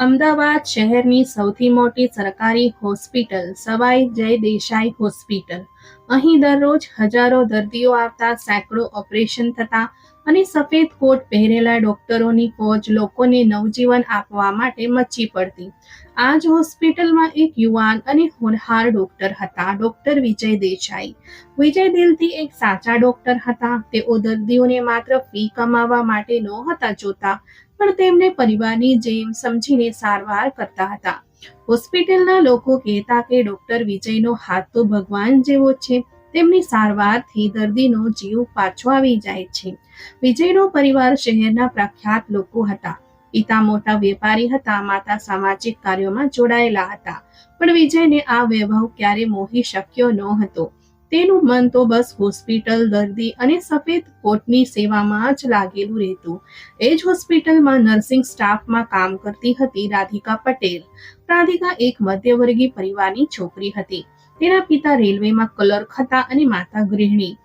અમદાવાદ શહેરની સૌથી મોટી સરકારી હોસ્પિટલ, સવાઈ જય દેસાઈ હોસ્પિટલ. અહીં દરરોજ હજારો દર્દીઓ આવતા, સેંકડો ઓપરેશન થતા અને સફેદ કોટ પહેરેલા ડોક્ટરોની ફોજ લોકોને નવજીવન આપવા માટે મચી પડતી. આ જ હોસ્પિટલમાં એક યુવાન અને હોનહાર ડોક્ટર હતા, ડોક્ટર વિજય દેસાઈ. વિજય દિલથી એક સાચા ડોક્ટર હતા. તેઓ દર્દીઓને માત્ર ફી કમાવા માટે નહોતા જોતા પણ તેમને પરિવારની જેમ સમજીને સારવાર કરતા હતા. હોસ્પિટલના લોકો કહેતા કે ડોક્ટર વિજયનો હાથ તો ભગવાન જેવો છે. તેમની સારવારથી દર્દીનો જીવ પાછો આવી જાય છે. વિજયનો પરિવાર શહેરના પ્રખ્યાત લોકો હતા. પિતા મોટા વેપારી હતા, માતા સામાજિક કાર્યોમાં જોડાયેલા હતા. પણ વિજયને આ વૈભવ ક્યારે મોહી શક્યો ન હતો તેનું મન તો બસ હોસ્પિટલ, દર્દી અને સફેદ કોટની સેવામાં જ લાગેલું રહેતું. એ જ હોસ્પિટલમાં નર્સિંગ સ્ટાફમાં કામ કરતી હતી રાધિકા પટેલ. રાધિકા એક મધ્યવર્ગીય પરિવારની છોકરી હતી. તેના પિતા રેલવેમાં ક્લર્ક હતા અને માતા ગૃહિણી.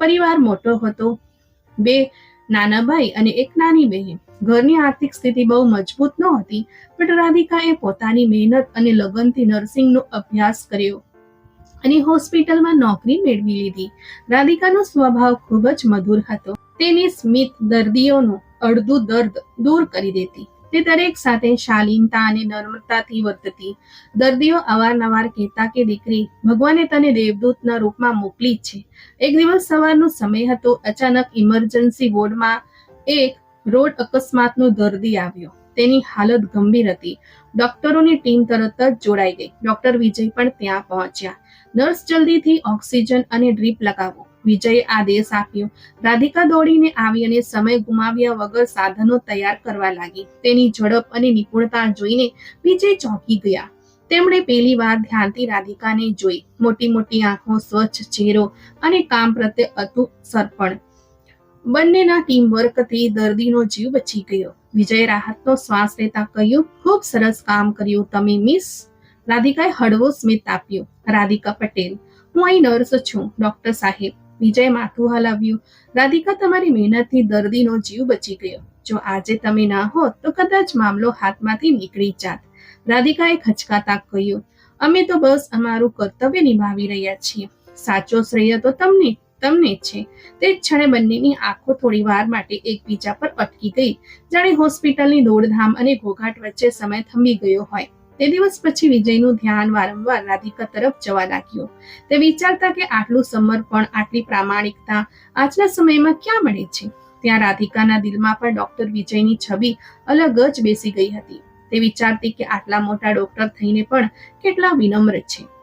પરિવાર મોટો હતો. બે નાના ભાઈ અને એક નાની બહેન. ઘરની આર્થિક સ્થિતિ બહુ મજબૂત ન હતી પણ રાધિકાએ પોતાની મહેનત અને લગનથી નર્સિંગનો અભ્યાસ કર્યો. અને હોસ્પિટલમાં નોકરી મેળવી લીધી. રાધિકાનો સ્વભાવ ખૂબ જ મધુર હતો. તેની સ્મિત દર્દીઓનું અડધું દર્દ દૂર કરી દેતી. તે દરેક સાથે શાલીનતા અને નર્મતાથી વર્તતી. દર્દીઓ અવારનવાર કહેતા કે, દીકરી, ભગવાને તને દેવદૂતના રૂપમાં મોકલી છે. એક દિવસ સવારનો સમય હતો, અચાનક ઇમરજન્સી વોર્ડમાં એક રોડ અકસ્માતનો દર્દી આવ્યો. તેની હાલત ગંભીર હતી. ડોક્ટરોની ટીમ તરત જ જોડાઈ ગઈ. ડોક્ટર વિજય પણ ત્યાં પહોંચ્યા. નર્સ જલ્દીથી ઓક્સિજન અને ડ્રીપ લગાવો. વિજયે આદેશ આપ્યો. રાધિકા દોડીને આવી અને સમય ગુમાવ્યા વગર સાધનો તૈયાર કરવા લાગી. તેની ઝડપ અને નિપુણતા જોઈને વિજય ચોંકી ગયા. તેમણે પહેલી વાર ધ્યાનથી રાધિકાને જોઈ. મોટી મોટી આંખો, સ્વચ્છ ચહેરો અને કામ પ્રત્યે અતુ સર્પણ. બંનેના ટીમ વર્કથી દર્દીનો જીવ બચી ગયો. વિજય રાહતનો શ્વાસ લેતા કહ્યું, ખૂબ સરસ કામ કર્યું તમે મિસ રાધિકાએ હળવો સ્મિત આપ્યું, રાધિકા પટેલ, હું અહીં નર્સ છું ડોક્ટર સાહેબ. વિજય માથું હલાવ્યું, રાધિકા, તમારી મહેનતથી દર્દીનો જીવ બચી ગયો. જો આજે તમે ના હોત, તો કદાચ મામલો હાથમાંથી નીકળી જાત. રાધિકાએ ખચકાતા કહ્યું, અમે તો બસ અમારું કર્તવ્ય નિભાવી રહ્યા છીએ. સાચો શ્રેય તો તમને તમને છે. તે ક્ષણે બંનેની આંખો થોડી વાર માટે એકબીજા પર અટકી ગઈ. જાણે હોસ્પિટલની દોડધામ અને ઘોઘાટ વચ્ચે સમય થંભી ગયો હોય. તે દિવસ પછી વિજયનું ધ્યાન વારંવાર રાધિકા તરફ જવા લાગ્યું. તે વિચારતા કે આટલું સમર્પણ, આટલી પ્રામાણિકતા આજના સમયમાં ક્યાં મળે છે? ત્યાં રાધિકાના દિલમાં પણ ડોક્ટર વિજયની છબી અલગ જ બેસી ગઈ હતી. તે વિચારતી કે આટલા મોટા ડોક્ટર થઈને પણ કેટલા વિનમ્ર છે.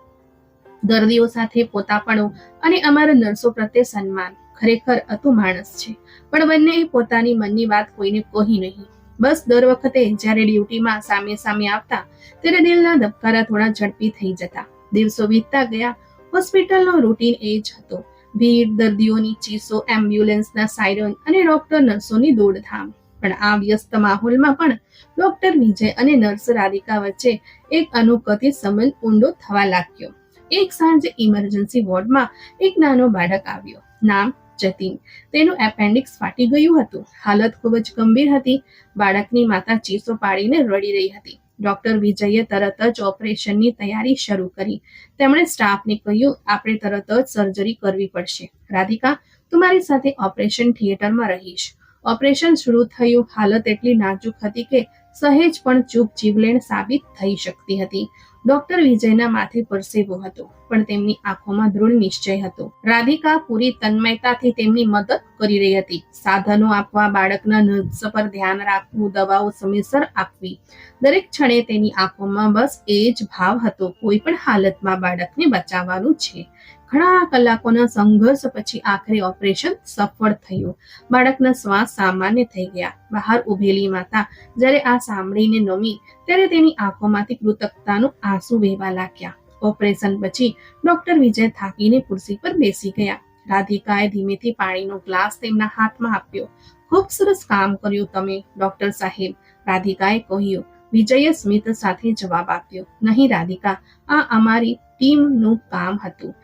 દર્દીઓ સાથે પોતાપણું અને અમારા નર્સો પ્રત્યે સન્માન. ખરેખર અતુ માણસ છે. પણ બંને પોતાની મનની વાત કોઈને કહી નહીં. બસ દર વખતે જ્યારે ડ્યુટીમાં સામે સામે આવતા, ત્યારે દિલના ધબકારા થોડા ઝડપી થઈ જતા. દિવસો વીતતા ગયા, હોસ્પિટલનો રૂટીન એ જ હતો. ભીડ, દર્દીઓની ચીસો, એમ્બ્યુલન્સના સાયરન અને ડોક્ટર નર્સોની દોડધામ. પણ આ વ્યસ્ત માહોલમાં પણ ડોક્ટર વિજય અને નર્સ રાધિકા વચ્ચે એક અનુકતિ સંબંધ ઊંડો થવા લાગ્યો. એક સાંજે ઇમરજન્સી વોર્ડમાં એક નાનો બાળક આવ્યો. નામ જતીન. તેનું એપેન્ડિક્સ ફાટી ગયું હતું. હાલત ખૂબ જ ગંભીર હતી. બાળકની માતા ચીસો પાડીને રડી રહી હતી. ડોક્ટર વિજયે તરત જ ઓપરેશનની તૈયારી શરૂ કરી. તેમણે સ્ટાફને કહ્યું, આપણે તરત જ સર્જરી કરવી પડશે. રાધિકા, તું મારી સાથે ઓપરેશન થિયેટરમાં રહીશ. ઓપરેશન શરૂ થયું. હાલત એટલી નાજુક હતી કે સહેજ પણ ચૂપ જીવલેણ સાબિત થઈ શકતી હતી. ડોક્ટર વિજયના માથે પરસેવો હતો, પણ તેમની આંખોમાં દૃઢ નિશ્ચય હતો. રાધિકા પૂરી તન્મયતાથી તેમની મદદ કરી રહી હતી. સાધનો આપવા, બાળકના નર્સ પર ધ્યાન રાખવું, દવાઓ સમયસર આપવી. દરેક ક્ષણે તેની આંખોમાં બસ એ જ ભાવ હતો, કોઈ પણ હાલતમાં બાળકને બચાવવાનું છે. ઘણા કલાકોના સંઘર્ષ પછી આખરે ઓપરેશન સફળ થયું. બાળકના શ્વાસ સામાન્ય થઈ ગયા. બહાર ઉભેલી માતા જ્યારે આ સાંભળીને નમી, ત્યારે તેની આંખોમાંથી કૃતજ્ઞતાનું આંસુ વહેવા લાગ્યા. ઓપરેશન પછી ડોક્ટર વિજય થાકીને ખુરશી પર બેસી ગયા. રાધિકાએ ધીમેથી પાણીનો ગ્લાસ તેમના હાથમાં આપ્યો. ખૂબ સરસ કામ કર્યું તમે, ડોક્ટર સાહેબ, રાધિકાએ કહ્યું. વિજયે સ્મિત સાથે જવાબ આપ્યો. નહીં, રાધિકા, આ અમારી ટીમનું કામ હતું.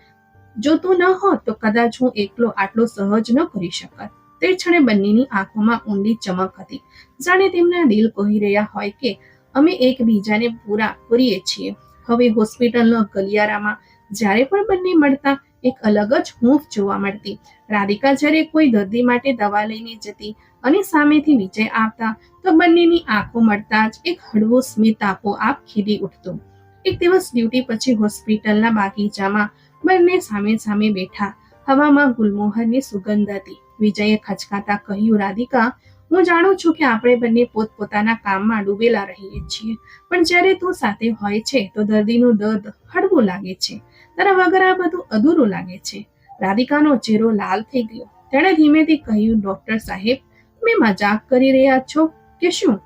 જો તું ન હોત તો કદાચ હું એકલો આટલો સહજ ન કરી શકત. તે ક્ષણે બંનેની આંખોમાં ઊંડી ચમક હતી. જાણે તેમના દિલ કહી રહ્યા હોય કે અમે એકબીજાને પૂરા કરીએ છીએ. હવે હોસ્પિટલના ગલિયારામાં જ્યારે પણ બંને મળતા, એક અલગ જ હૂંફ જોવા મળતી. રાધિકા જ્યારે કોઈ દર્દી માટે દવા લઈને જતી અને સામેથી વિજય આવતા, તો બંનેની આંખો મળતા જ એક હળવો સ્મિત આપોઆપ ખીલી ઉઠતું. એક દિવસ ડ્યુટી પછી હોસ્પિટલના બાગીચામાં બંને સામે સામે બેઠા. હવામાં ગુલમોહરની સુગંધ હતી. વિજયે ખચકાતા કહ્યું, રાધિકા, હું જાણું છું કે આપણે બંને પોતપોતાના કામમાં ડૂબેલા રહીએ છીએ, પણ જ્યારે તું સાથે હોય છે, તો દર્દીનું દર્દ હળવું લાગે છે. તારા વગર આ બધું અધૂરું લાગે છે. રાધિકાનો ચહેરો લાલ થઈ ગયો. તેણે ધીમેથી કહ્યું, ડોક્ટર સાહેબ તમે મજાક કરી રહ્યા છો કે શું?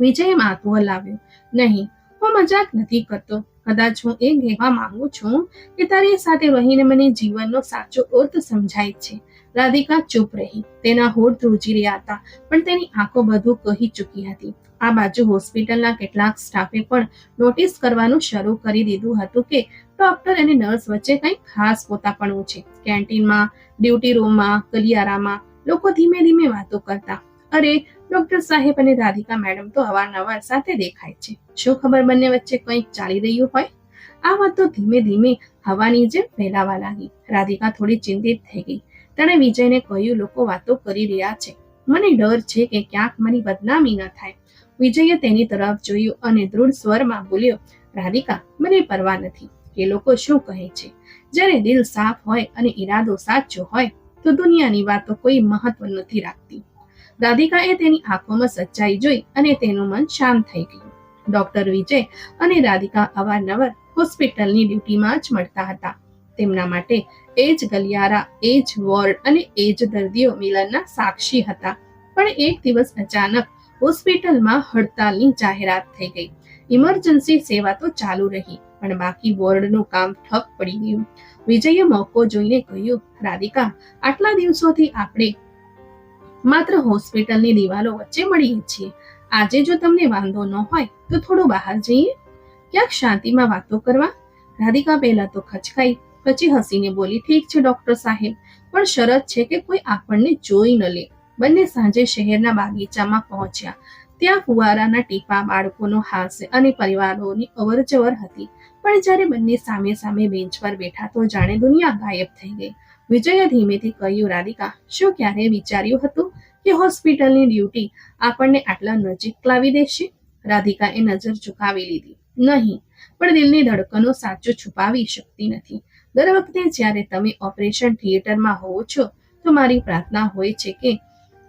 વિજયે માથું હલાવ્યું, નહીં, હું મજાક નથી કરતો. કદાચ હું એ કહેવા માંગુ છું કે તારી સાથે રહીને મને જીવનનો સાચો અર્થ સમજાય છે. રાધિકા ચૂપ રહી. તેના હોઠ ધ્રુજી રહ્યા હતા, પણ તેની આંખો બધું કહી ચૂકી હતી. આ બાજુ હોસ્પિટલના કેટલાક સ્ટાફે પણ નોટિસ કરવાનું શરૂ કરી દીધું હતું કે ડોક્ટર અને નર્સ વચ્ચે કંઈક ખાસ પોતાપણું છે. કેન્ટીનમાં, ડ્યુટી રૂમમાં, કલિયારામાં લોકો ધીમે ધીમે વાતો કરતા. અરે ડોક્ટર સાહેબ અને રાધિકા મેડમ તો અવારનવાર સાથે દેખાય છે. શું ખબર બંને વચ્ચે કંઈક ચાલી રહ્યું હોય? આ વાતો ધીમે ધીમે હવાની જેમ ફેલાવા લાગી. રાધિકા થોડી ચિંતિત થઈ ગઈ. તેણે વિજયને કહ્યું, લોકો વાતો કરી રહ્યા છે. મને ડર છે કે ક્યાંક મારી બદનામી ન થાય. વિજયે તેની તરફ જોયું અને દૃઢ સ્વરમાં બોલ્યો, રાધિકા, મને પરવા નથી. કે લોકો શું કહે છે? જ્યારે દિલ સાફ હોય અને ઈરાદો સાચો હોય, તો દુનિયાની વાતો કોઈ મહત્વ નથી રાખતી. રાધિકાએ તેની આંખોમાં સચ્ચાઈ જોઈ અને તેનું મન શાંત થઈ ગયું. ડોક્ટર વિજય અને રાધિકા અવારનવાર હોસ્પિટલની ડ્યુટીમાં જ મળતા હતા. તેમના માટે એ જ ગલિયારા, એ જ વોર્ડ અને એ જ દર્દીઓ મિલનના સાક્ષી હતા. પણ એક દિવસ અચાનક હોસ્પિટલમાં હડતાલની જાહેરાત થઈ ગઈ. ઇમરજન્સી સેવા તો ચાલુ રહી, પણ બાકી વોર્ડનું કામ ઠપ પડી ગયું. વિજયે મોકો જોઈને કહ્યું, રાધિકા, આટલા દિવસોથી આપણે માત્ર હોસ્પિટલની દિવાલો વચ્ચે મળીએ છીએ. આજે જો તમને વાંધો ન હોય, તો થોડું બહાર જઈએ. ક્યાંક શાંતિમાં વાતો કરવા. રાધિકા પહેલા તો ખચકાઈ, પછી હસીને બોલી, ઠીક છે, ડોક્ટર સાહેબ, પણ શરત છે કે કોઈ આપણને જોઈ ન લે. બંને સાંજે શહેરના બાગીચામાં પહોંચ્યા. ત્યાં ફુવારાના ટીપા, બાળકોનો હાસ્ય અને પરિવારોની અવરજવર હતી. પણ જ્યારે બંને સામે સામે બેન્ચ પર બેઠા તો જાણે દુનિયા ગાયબ થઈ ગઈ. વિજયે ધીમેથી કહ્યું, રાધિકા, શું ક્યારે વિચાર્યું હતું કે હોસ્પિટલની ડ્યુટી આપણને આટલા નજીક લાવી દેશે? રાધિકાએ નજર ઝુકાવી લીધી. નહીં, પણ દિલની ધડકનો સાચો છુપાવી શકતી નથી. દર વખતે જ્યારે તમે ઓપરેશન થિયેટરમાં હોવ છો, તો મારી પ્રાર્થના હોય છે કે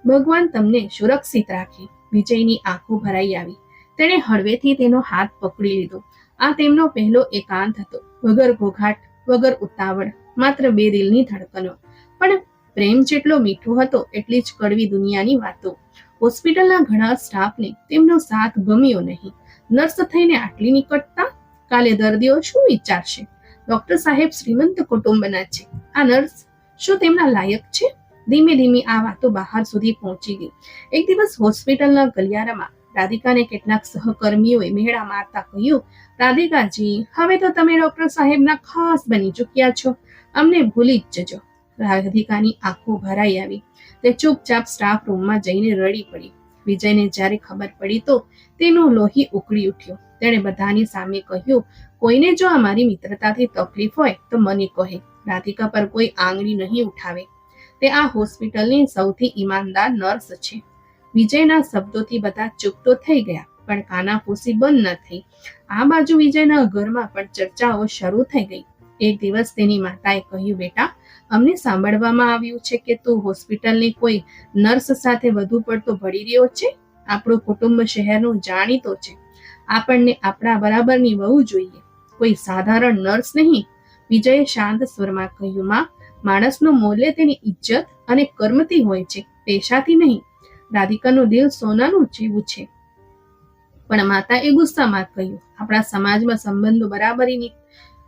ભગવાન તમને સુરક્ષિત રાખે. વિજયની આંખો ભરાઈ આવી. તેણે હળવેથી તેનો હાથ પકડી લીધો. આ તેમનો પહેલો એકાંત હતો. વગર ઘોઘાટ, વગર ઉતાવળ માત્ર બે દિલની ધડકનો. પણ પ્રેમ જેટલો મીઠો હતો, એટલી જ કડવી દુનિયાની વાતો. હોસ્પિટલના ઘણા સ્ટાફને તેમનો સાથ ગમ્યો નહીં. નર્સ થઈને આટલી નિકટતા કાલે દર્દીઓ શું વિચારશે? ડોક્ટર સાહેબ શ્રીમંત કુટુંબના છે. આ નર્સ શું તેમના લાયક છે? ધીમે ધીમે આ વાતો બહાર સુધી પહોંચી ગઈ. એક દિવસ હોસ્પિટલના ગલિયારામાં રાધિકાને કેટલાક સહકર્મીઓએ મેળા મારતા કહ્યું, રાધિકાજી, હવે તો તમે ડોક્ટર સાહેબના ખાસ બની ચૂક્યા છો. અમને ભૂલી જ જજો. રાધિકાની આંખો ભરાઈ આવી. તે ચૂપચાપ સ્ટાફ રૂમમાં જઈને રડી પડી. વિજયને જ્યારે ખબર પડી તો તેનું લોહી ઉકળી ઉઠ્યો. તેણે બધાની સામે કહ્યું, કોઈને જો અમારી મિત્રતાથી તકલીફ હોય તો મને કહે. રાધિકા પર કોઈ આંગળી નહીં ઉઠાવે. તે આ હોસ્પિટલની સૌથી ઈમાનદાર નર્સ છે. વિજયના શબ્દોથી બધા ચૂપ તો થઈ ગયા, પણ કાનાફૂસી બંધ ન થઈ. આ બાજુ વિજયના ઘરમાં પણ ચર્ચાઓ શરૂ થઈ ગઈ. એક દિવસ તેની માતાએ કહ્યું, બેટા, અમને સાંભળવામાં આવ્યું છે કે તું હોસ્પિટલની કોઈ નર્સ સાથે વધુ પડતો ભળી રહ્યો છે? આપણું કુટુંબ શહેરનું જાણીતો છે. આપણને આપણા બરાબરની વહુ જોઈએ. કોઈ સાધારણ નર્સ નહીં. વિજયે શાંત સ્વરમાં કહ્યું, માં, માણસનું મૂલ્ય તેની ઇજ્જત અને કર્મથી હોય છે. પેશાથી નહીં. રાધિકાનું દિલ સોનાનું જેવું છે. પણ માતાએ ગુસ્સામાં કહ્યું, આપણા સમાજમાં સંબંધો બરાબરીની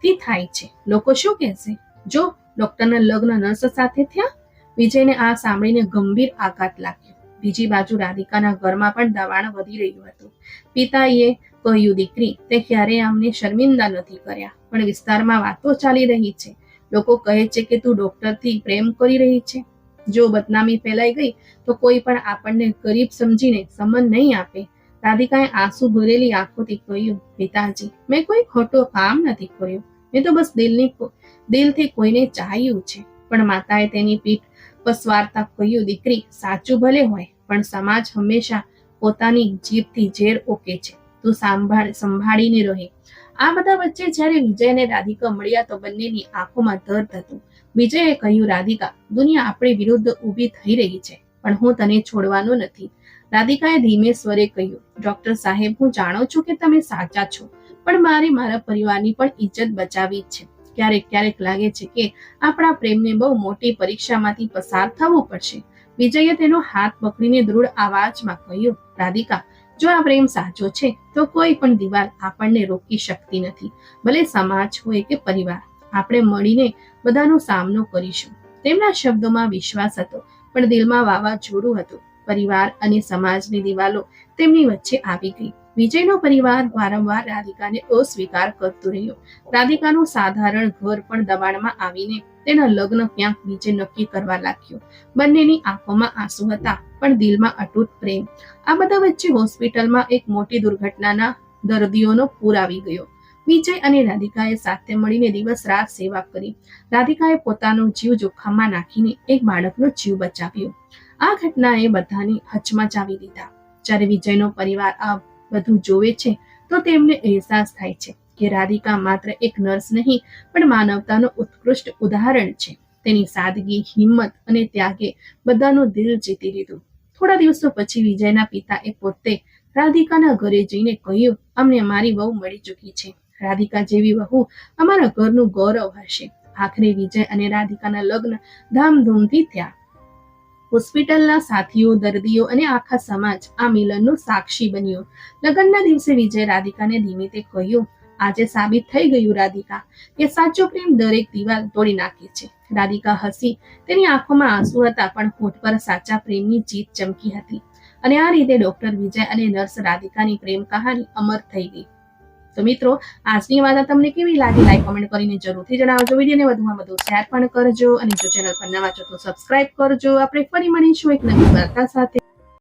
થાય છે. લોકો શું કહેશે? જો ડોક્ટરના લગ્ન નર્સ સાથે થયા, વિજયને આ સાંભળીને ગંભીર આઘાત લાગ્યો. બીજી બાજુ રાધિકાના ઘરમાં પણ દબાણ વધી રહ્યું હતું. પિતાએ કહ્યું, દીકરી, તે ક્યારેય અમને શર્મિંદા નથી કર્યા, પણ વિસ્તારમાં વાતો ચાલી રહી છે. લોકો કહે છે કે તું ડોક્ટરથી પ્રેમ કરી રહી છે. જો બદનામી ફેલાઈ ગઈ, તો કોઈ પણ આપણને ગરીબ સમજીને સમન નહીં આપે. રાધિકાએ આંસુ ભરેલી આંખોથી કહ્યું, પિતાજી, મેં કોઈ ખોટો કામ નથી કર્યું. મેં તો બસ દિલની દિલથી કોઈને ચાહ્યું છે. પણ માતાએ તેની પીઠ પસવારતા કહ્યું, દીકરી, સાચું ભલે હોય, પણ સમાજ હંમેશા પોતાની જીભથી ઝેર ઓકે છે. તું સાંભળ, સંભાળીને રહે. આ બધા વચ્ચે જ્યારે વિજય અને રાધિકા મળ્યા, તો બંનેની આંખોમાં દર્દ હતું. વિજયે કહ્યું, રાધિકા, દુનિયા આપણી વિરુદ્ધ ઊભી થઈ રહી છે, પણ હું તને છોડવાનો નથી. રાધિકાએ ધીમે સ્વરે કહ્યું, ડોક્ટર સાહેબ, હું જાણો છું કે તમે સાચા છો, પણ મારે મારા પરિવારની પણ ઇજ્જત બચાવી છે. ક્યારેક ક્યારેક લાગે છે કે આપણા પ્રેમને બહુ મોટી પરીક્ષામાંથી પસાર થવું પડશે. વિજયે તેનો હાથ પકડીને દૃઢ અવાજમાં કહ્યું, રાધિકા, જો આ પ્રેમ સાચો છે, તો કોઈ પણ દિવાલ આપણને રોકી શકતી નથી. ભલે સમાજ હોય કે પરિવાર. આપણે મળીને બધાનો સામનો કરીશું. તેમના શબ્દોમાં વિશ્વાસ હતો, પણ દિલમાં વાવાઝોડું હતું. પરિવાર અને સમાજની દિવાલો તેમની વચ્ચે આવી ગઈ. વિજયનો પરિવાર વારંવાર રાધિકાને અસ્વીકાર કરતો રહ્યો. રાધિકાનું સાધારણ ઘર પણ દબાણમાં આવીને તેના લગ્ન ક્યાંક નીચે નક્કી કરવા લાગ્યો. બંનેની આંખોમાં આંસુ હતા, પણ દિલમાં અટૂટ પ્રેમ. આ બધા વચ્ચે હોસ્પિટલમાં એક મોટી દુર્ઘટનાના દર્દીઓનો પૂર આવી ગયો. વિજય અને રાધિકાએ સાથે મળીને દિવસ રાત સેવા કરી. રાધિકાએ પોતાનો જીવ જોખમમાં નાખીને એક બાળકનો જીવ બચાવ્યો. આ ઘટનાએ બધાને હચમચાવી દીધા. જ્યારે વિજયનો પરિવાર આ બધું જોવે છે, તો તેમને અહેસાસ થાય છે કે રાધિકા માત્ર એક નર્સ નહીં, પણ માનવતાનું ઉત્કૃષ્ટ ઉદાહરણ છે. તેની સાદગી, હિંમત અને ત્યાગે બધાનું દિલ જીતી લીધું. થોડા દિવસો પછી વિજયના પિતાએ પોતે રાધિકાના ઘરે જઈને કહ્યું, અમને અમારી વહુ મળી ચૂકી છે. રાધિકા જેવી વહુ અમારા ઘરનું ગૌરવ હશે. આખરે વિજય અને રાધિકાના લગ્ન ધામધૂમથી થયા. હોસ્પિટલના સાથીઓ, દર્દીઓ અને આખા સમાજ આ મિલનનો સાક્ષી બન્યો. લગ્નના દિવસે વિજય રાધિકાને ધીમે કહ્યું, આજે સાબિત થઈ ગયું રાધિકા કે સાચો પ્રેમ દરેક દિવાલ તોડી નાખે છે. રાધિકા હસી, તેની આંખોમાં આંસુ હતા પણ હોઠ પર સાચા પ્રેમની જીત ચમકી હતી. અને આ રીતે ડોક્ટર વિજય અને નર્સ રાધિકાની પ્રેમ કહાની અમર થઈ ગઈ. તો મિત્રો, આજની વાત તમને કેવી લાગી? લાઈક કોમેન્ટ કરીને જરૂરથી જણાવજો. વિડીયોને વધુમાં વધુ શેર પણ કરજો. અને જો ચેનલ પર નવા છો તો સબસ્ક્રાઈબ કરજો. આપણે ફરી મળીશું એક નવી વાર્તા સાથે.